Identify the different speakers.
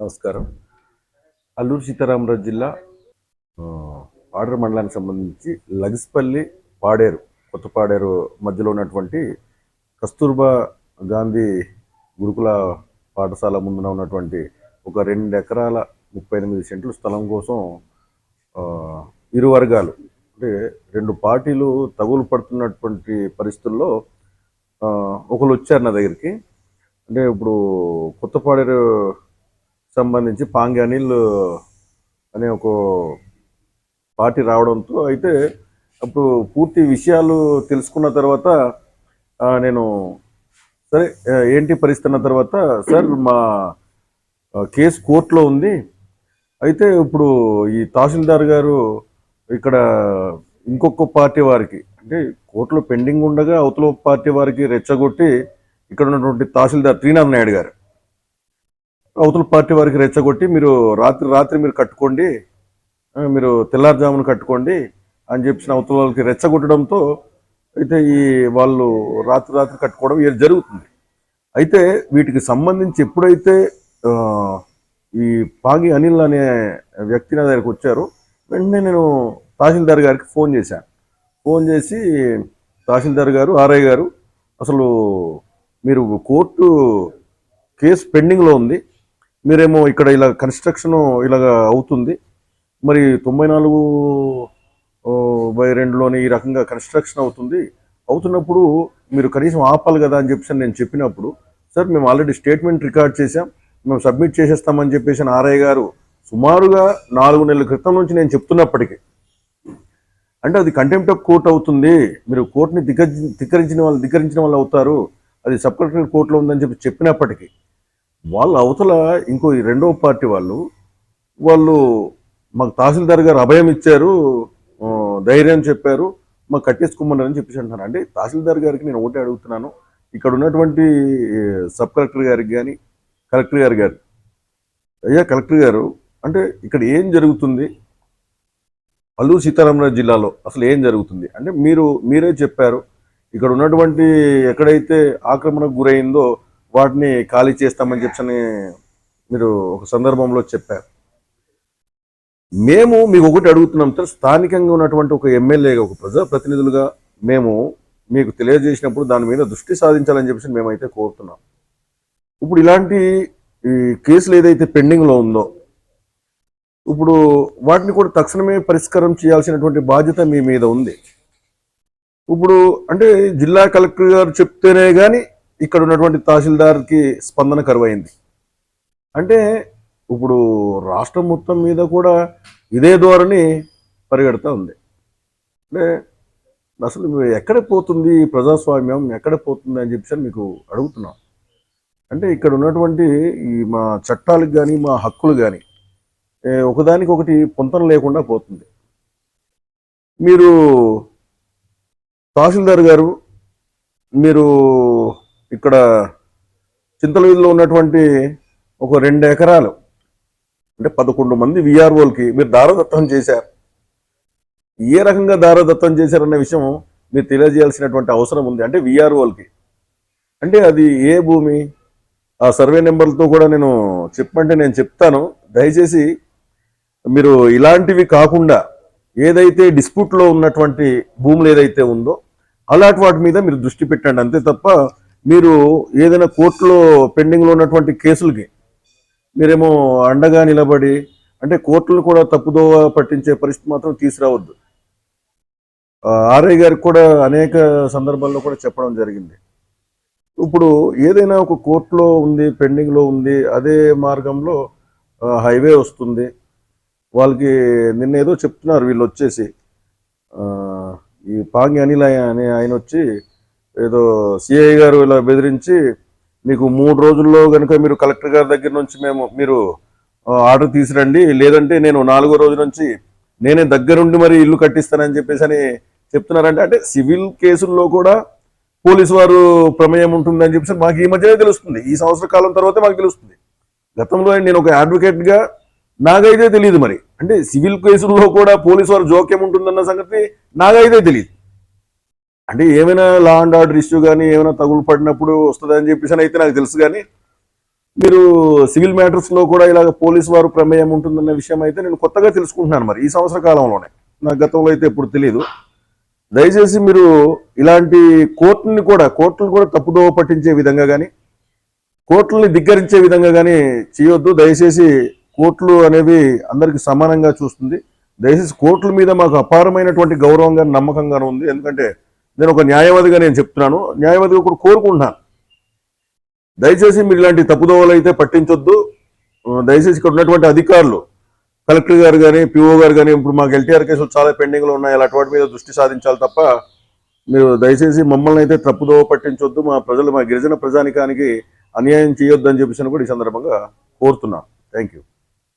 Speaker 1: నమస్కారం. అల్లూరు సీతారామరాజు జిల్లా ఆర్డర్ మండలానికి సంబంధించి లగిస్పల్లి పాడేరు కొత్త పాడేరు మధ్యలో ఉన్నటువంటి కస్తూర్బా గాంధీ గురుకుల పాఠశాల ముందున ఉన్నటువంటి ఒక రెండు ఎకరాల ముప్పై ఎనిమిది సెంట్లు స్థలం కోసం ఇరు వర్గాలు అంటే రెండు పార్టీలు తగులు పడుతున్నటువంటి పరిస్థితుల్లో ఒకరు వచ్చారు నా దగ్గరికి. అంటే ఇప్పుడు కొత్తపాడేరు సంబంధించి పాంగి అనిల్ అనే ఒక పార్టీ రావడంతో అయితే అప్పుడు పూర్తి విషయాలు తెలుసుకున్న తర్వాత నేను సరే ఏంటి పరిస్థితి అన్న తర్వాత సార్ మా కేసు కోర్టులో ఉంది. అయితే ఇప్పుడు ఈ తహసీల్దార్ గారు ఇక్కడ ఇంకొక పార్టీ వారికి అంటే కోర్టులో పెండింగ్ ఉండగా అవతల పార్టీ వారికి రెచ్చగొట్టి ఇక్కడ ఉన్నటువంటి తహసీల్దార్ త్రీనాథ్ నాయుడు గారు అవతల పార్టీ వారికి రెచ్చగొట్టి మీరు రాత్రి రాత్రి మీరు కట్టుకోండి మీరు తెల్లారుజామున కట్టుకోండి అని చెప్పిన అవతల వాళ్ళకి రెచ్చగొట్టడంతో అయితే ఈ వాళ్ళు రాత్రి రాత్రి కట్టుకోవడం ఇది జరుగుతుంది. అయితే వీటికి సంబంధించి ఎప్పుడైతే ఈ పాగి అనిల్ అనే వ్యక్తి నా దగ్గరికి వచ్చారు వెంటనే నేను తహసీల్దార్ గారికి ఫోన్ చేశాను. ఫోన్ చేసి తహసీల్దార్ గారు ఆర్ఐ గారు అసలు మీరు కోర్టు కేసు పెండింగ్లో ఉంది. మీరేమో ఇక్కడ ఇలా కన్స్ట్రక్షన్ ఇలాగ అవుతుంది. మరి తొంభై నాలుగు బై రెండులోని ఈ రకంగా కన్స్ట్రక్షన్ అవుతుంది. అవుతున్నప్పుడు మీరు కనీసం ఆపాలి కదా అని చెప్పేసి నేను చెప్పినప్పుడు సార్ మేము ఆల్రెడీ స్టేట్మెంట్ రికార్డ్ చేసాం మేము సబ్మిట్ చేసేస్తామని చెప్పేసి ఆర్ఐ గారు సుమారుగా నాలుగు నెలల క్రితం నుంచి నేను చెప్తున్నప్పటికీ అంటే అది కంటెంప్ట్ ఆఫ్ కోర్ట్ అవుతుంది. మీరు కోర్టుని ధిక్కరించి ధిక్కరించిన వాళ్ళు ధిక్కరించిన వాళ్ళు అవుతారు. అది సబ్ కలెక్టర్ కోర్టులో ఉందని చెప్పి చెప్పినప్పటికీ వాళ్ళ అవతల ఇంకో ఈ రెండవ పార్టీ వాళ్ళు వాళ్ళు మాకు తహసీల్దార్ గారు అభయం ఇచ్చారు ధైర్యం చెప్పారు మాకు కట్టేసుకోమన్నారని చెప్పేసి అంటున్నారు. అంటే తహసీల్దార్ గారికి నేను ఒకటే అడుగుతున్నాను ఇక్కడ ఉన్నటువంటి సబ్ కలెక్టర్ గారికి కానీ కలెక్టర్ గారు గారు అయ్యా కలెక్టర్ గారు అంటే ఇక్కడ ఏం జరుగుతుంది? అల్లూరు సీతారామరాజు జిల్లాలో అసలు ఏం జరుగుతుంది? అంటే మీరు మీరే చెప్పారు ఇక్కడ ఉన్నటువంటి ఎక్కడైతే ఆక్రమణకు గురైందో వాటిని ఖాళీ చేస్తామని చెప్పని మీరు ఒక సందర్భంలో చెప్పారు. మేము మీకు ఒకటి అడుగుతున్నాం సార్ స్థానికంగా ఉన్నటువంటి ఒక ఎమ్మెల్యేగా ఒక ప్రజాప్రతినిధులుగా మేము మీకు తెలియజేసినప్పుడు దాని మీద దృష్టి సాధించాలని చెప్పేసి మేమైతే కోరుతున్నాం. ఇప్పుడు ఇలాంటి ఈ కేసులు ఏదైతే పెండింగ్లో ఉందో ఇప్పుడు వాటిని కూడా తక్షణమే పరిష్కారం చేయాల్సినటువంటి బాధ్యత మీ మీద ఉంది. ఇప్పుడు అంటే జిల్లా కలెక్టర్ గారు చెప్తేనే కానీ ఇక్కడ ఉన్నటువంటి తహసీల్దార్కి స్పందన కరువైంది. అంటే ఇప్పుడు రాష్ట్రం మొత్తం మీద కూడా ఇదే ధోరణి పరిగెడతా ఉంది. అంటే అసలు ఎక్కడ పోతుంది ప్రజాస్వామ్యం ఎక్కడ పోతుంది అని చెప్పేసి మీకు అడుగుతున్నాం. అంటే ఇక్కడ ఉన్నటువంటి ఈ మా చట్టాలకు కానీ మా హక్కులు కానీ ఒకదానికి ఒకటి పొంతన లేకుండా పోతుంది. మీరు తహసీల్దార్ గారు మీరు ఇక్కడ చింతలవీధిలో ఉన్నటువంటి ఒక రెండు ఎకరాలు అంటే పదకొండు మంది విఆర్ఓలకి మీరు దారదత్తం చేశారు. ఏ రకంగా దారదత్తం చేశారన్న విషయం మీరు తెలియజేయాల్సినటువంటి అవసరం ఉంది. అంటే విఆర్ఓలకి అంటే అది ఏ భూమి? ఆ సర్వే నెంబర్లతో కూడా నేను చెప్పమంటే నేను చెప్తాను. దయచేసి మీరు ఇలాంటివి కాకుండా ఏదైతే డిస్ప్యూట్లో ఉన్నటువంటి భూములు ఏదైతే ఉందో అలాంటి వాటి మీద మీరు దృష్టి పెట్టండి. అంతే తప్ప మీరు ఏదైనా కోర్టులో పెండింగ్లో ఉన్నటువంటి కేసులకి మీరేమో అండగా నిలబడి అంటే కోర్టులు కూడా తప్పుదోవ పట్టించే పరిస్థితి మాత్రం తీసుకురావద్దు. ఆర్ఐ గారికి కూడా అనేక సందర్భాల్లో కూడా చెప్పడం జరిగింది. ఇప్పుడు ఏదైనా ఒక కోర్టులో ఉంది పెండింగ్లో ఉంది అదే మార్గంలో హైవే వస్తుంది. వాళ్ళకి నిన్న ఏదో చెప్తున్నారు వీళ్ళు వచ్చేసి. ఈ పాంగి అనిల్ అనే ఆయన వచ్చి ఏదో సిఐ గారు ఇలా బెదిరించి మీకు మూడు రోజుల్లో కనుక మీరు కలెక్టర్ గారి దగ్గర నుంచి మేము మీరు ఆర్డర్ తీసురండి. లేదంటే నేను నాలుగో రోజు నుంచి నేనే దగ్గరుండి మరి ఇల్లు కట్టిస్తానని చెప్పేసి అని చెప్తున్నారంటే అంటే సివిల్ కేసుల్లో కూడా పోలీసు వారు ప్రమేయం ఉంటుందని చెప్పేసి మాకు ఈ మధ్యనే తెలుస్తుంది. ఈ సంవత్సర కాలం తర్వాతే మాకు తెలుస్తుంది. గతంలో నేను ఒక అడ్వకేట్గా నాకైతే తెలియదు మరి. అంటే సివిల్ కేసుల్లో కూడా పోలీసు వారు జోక్యం ఉంటుందన్న సంగతి నాకైతే తెలియదు. అంటే ఏమైనా లా అండ్ ఆర్డర్ ఇష్యూ కానీ ఏమైనా తగులు పడినప్పుడు వస్తుందని చెప్పేసి అయితే నాకు తెలుసు కానీ మీరు సివిల్ మ్యాటర్స్లో కూడా ఇలాగ పోలీస్ వారు ప్రమేయం ఉంటుందన్న విషయం అయితే నేను కొత్తగా తెలుసుకుంటున్నాను మరి ఈ సంవత్సర కాలంలోనే. నాకు గతంలో అయితే ఎప్పుడు తెలియదు దయచేసి మీరు ఇలాంటి కోర్టుని కూడా కోర్టులు కూడా తప్పుదోవ పట్టించే విధంగా కానీ కోర్టుల్ని ధిక్కరించే విధంగా కానీ చేయొద్దు. దయచేసి కోర్టులు అనేవి అందరికి సమానంగా చూస్తుంది. దయచేసి కోర్టుల మీద మాకు అపారమైనటువంటి గౌరవంగా నమ్మకంగానే ఉంది. ఎందుకంటే నేను ఒక న్యాయవాదిగా నేను చెప్తున్నాను. న్యాయవాదిగా కూడా కోరుకుంటున్నాను. దయచేసి మీరు ఇలాంటి తప్పుదోవలు అయితే పట్టించొద్దు దయచేసి ఇక్కడ ఉన్నటువంటి అధికారులు కలెక్టర్ గారు కానీ పిఓ గారు కానీ ఇప్పుడు మాకు ఎల్టీఆర్ కేసులు చాలా పెండింగ్లో ఉన్నాయి. అలాంటి వాటి మీద దృష్టి సాధించాలి తప్ప మీరు దయచేసి మమ్మల్ని అయితే తప్పుదోవ పట్టించొద్దు. మా ప్రజలు మా గిరిజన ప్రజానికానికి అన్యాయం చేయొద్దు అని చెప్పేసి కూడా ఈ సందర్భంగా కోరుతున్నాను. Thank you